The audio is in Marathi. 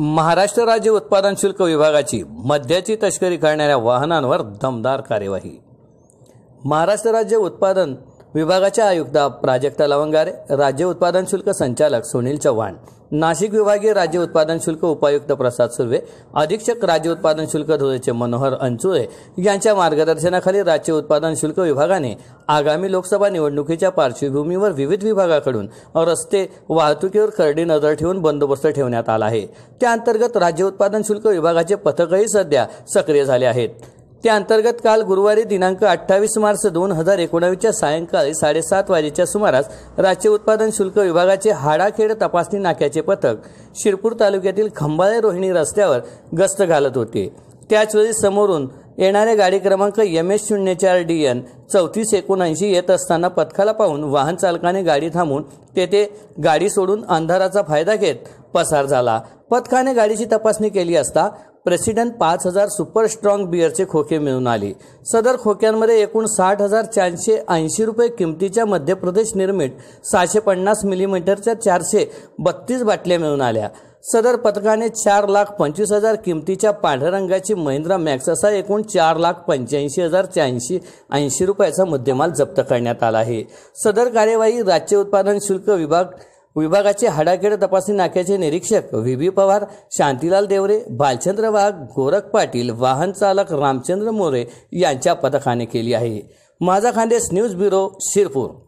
महाराष्ट्र राज्य उत्पादन शुल्क विभागाची मद्याची तस्करी करणाऱ्या वाहनांवर दमदार कार्यवाही. महाराष्ट्र राज्य उत्पादन विभागाच्या आयुक्ता प्राजक्ता लवंगारे राज्य उत्पादन शुल्क संचालक सुनील चव्हाण नाशिक विभागीय राज्य उत्पादन शुल्क उपायुक्त प्रसाद सुर्वे अधीक्षक राज्य उत्पादन शुल्क धुळेचे मनोहर अंचुळे यांच्या मार्गदर्शनाखाली राज्य उत्पादन शुल्क विभागाने आगामी लोकसभा निवडणुकीच्या पार्श्वभूमीवर विविध विभागाकडून रस्ते वाहतुकीवर करडी नजर ठेवून बंदोबस्त ठेवण्यात आला आहे. त्या अंतर्गत राज्य उत्पादन शुल्क विभागाचे पथकही सध्या सक्रिय झाले आहेत. त्या अंतर्गत काल गुरुवारी दिनांक अठ्ठावीस मार्च दोन हजार एकोणावीसच्या सायंकाळी साडेसात वाजेच्या सुमारास राज्य उत्पादन शुल्क विभागाचे हाडाखेड तपासणी नाक्याचे पथक शिरपूर तालुक्यातील खंबाळे रोहिणी रस्त्यावर गस्त घालत होते. त्याचवेळी समोरून येणाऱ्या गाडी क्रमांक एम एस शून्य चार डी एन चौतीस एकोणऐंशी येत असताना पथकाला पाहून वाहन चालकाने गाडी थांबून तेथे गाडी सोडून अंधाराचा फायदा घेत पसार झाला. पथकाने गाडीची तपासणी केली असता प्रेसिडेंट पाच हजार सुपर स्ट्रॉंग बिअरचे खोके मिळून आले. सदर खोक्यांमध्ये एकूण साठ हजार चारशे ऐंशी रुपये किमतीच्या मध्य प्रदेश निर्मित सहाशे पन्नास मिलीमीटरच्या चारशे बत्तीस बाटल्या मिळून आल्या. सदर पथकाने चार लाख पंचवीस हजार किमतीच्या पांढऱ्या रंगाची महिंद्रा मॅक्स असा एकूण चार लाख पंच्याऐंशी हजार शहाऐंशी ऐंशी रुपयाचा मुद्देमाल जप्त करण्यात आला आहे. सदर कार्यवाही राज्य उत्पादन शुल्क विभाग विभागाचे हडाखेड तपासणी नाक्याचे निरीक्षक व्ही. बी पवार शांतीलाल देवरे भालचंद्र वाघ गोरख पाटील वाहन चालक रामचंद्र मोरे यांच्या पथकाने केली आहे. माझा खानदेश न्यूज ब्युरो शिरपूर.